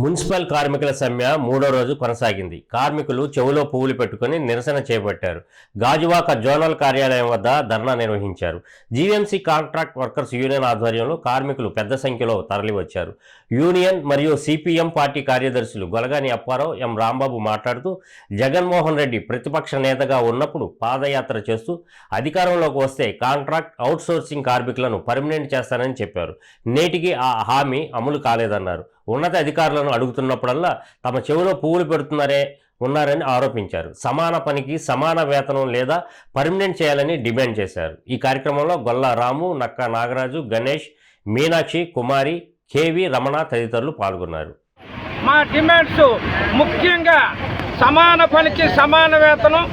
Municipal కార్మికుల సమ్మె మూడో రోజు కొనసాగింది. కార్మికులు చెవులో పువ్వులు పెట్టుకుని నిరసన చేపట్టారు. గాజువాక జోనల్ కార్యాలయం వద్ద ధర్నా నిర్వహించారు. జీవీఎంసీ కాంట్రాక్ట్ వర్కర్స్ యూనియన్ ఆధ్వర్యంలో కార్మికులు పెద్ద సంఖ్యలో తరలివచ్చారు. యూనియన్ మరియు సిపిఎం పార్టీ కార్యదర్శులు గొలగాని అప్పారావు ఎం రాంబాబు మాట్లాడుతూ జగన్మోహన్ రెడ్డి ప్రతిపక్ష నేతగా ఉన్నప్పుడు పాదయాత్ర చేస్తూ అధికారంలోకి వస్తే కాంట్రాక్ట్ అవుట్సోర్సింగ్ కార్మికులను పర్మనెంట్ చేస్తానని చెప్పారు. నేటికి ఆ హామీ అమలు కాలేదన్నారు. ఉన్నత అధికారులను అడుగుతున్నప్పుడల్లా తమ చెవిలో పువ్వులు పెడుతున్నారే ఉన్నారని ఆరోపించారు. సమాన పనికి సమాన వేతనం లేదా పర్మనెంట్ చేయాలని డిమాండ్ చేశారు. ఈ కార్యక్రమంలో గొల్ల రాము నక్క నాగరాజు గణేష్ మీనాక్షి కుమారి కేవి రమణ తదితరులు పాల్గొన్నారు. మా డిమాండ్స్ ముఖ్యంగా సమాన పనికి సమాన వేతనం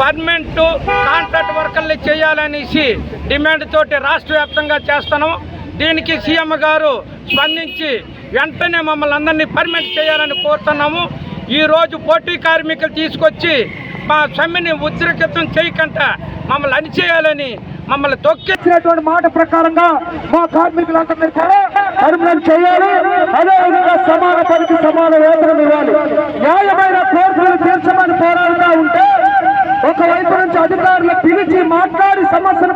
పర్మనెంట్ కాంట్రాక్ట్ వర్కర్లు చేయాలనేసి డిమాండ్ తోటి రాష్ట్ర వ్యాప్తంగా చేస్తున్నాం. దీనికి సీఎం గారు స్పందించి వెంటనే మమ్మల్ని అందరినీ పర్మిట్ చేయాలని కోరుతున్నాము. ఈరోజు పోటీ కార్మికులు తీసుకొచ్చి మా సమ్మెని ఉద్రిక్తం చేయకుండా మమ్మల్ని అనిచేయాలని మమ్మల్ని తొక్కి మాట ప్రకారంగా మా కార్మికులందరినీ కూడా పర్మనెంట్ చేయాలి. అదేవిధంగా సమాన పనికి సమాన వేతనం ఇవ్వాలి. న్యాయమైన కోర్టులు తీర్చమని పోరాడుతూ ఉంటే ఒకవైపు నుంచి అధికారులు పిలిచి మాట్లాడి సమస్యను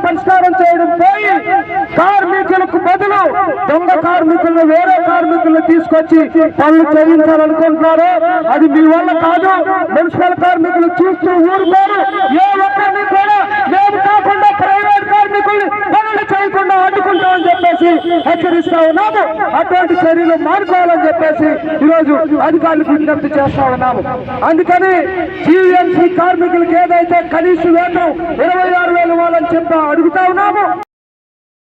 దొంగ కార్మికులను వేరే కార్మికులను తీసుకొచ్చి పనులు చేయించాలనుకుంటున్నారు అది మీ వల్ల కాదు. మున్సిపల్ కార్మికులు చూస్తూ ఊరుకోరు. ఏ ఒక్కరిని కూడా మేము కాకుండా ప్రైవేట్ కార్మికుల్ని పనులు చేయకుండా అడ్డుకుంటామని చెప్పేసి హెచ్చరిస్తా ఉన్నాము. అటువంటి చర్యలు మానుకోవాలని చెప్పేసి ఈరోజు అధికారులకు విజ్ఞప్తి చేస్తా ఉన్నాము. అందుకని జీవీఎంసీ కార్మికులకు ఏదైతే కనీస వేతనం ఇరవై ఆరు వేలు ఇవ్వాలని చెప్పి అడుగుతా ఉన్నాము.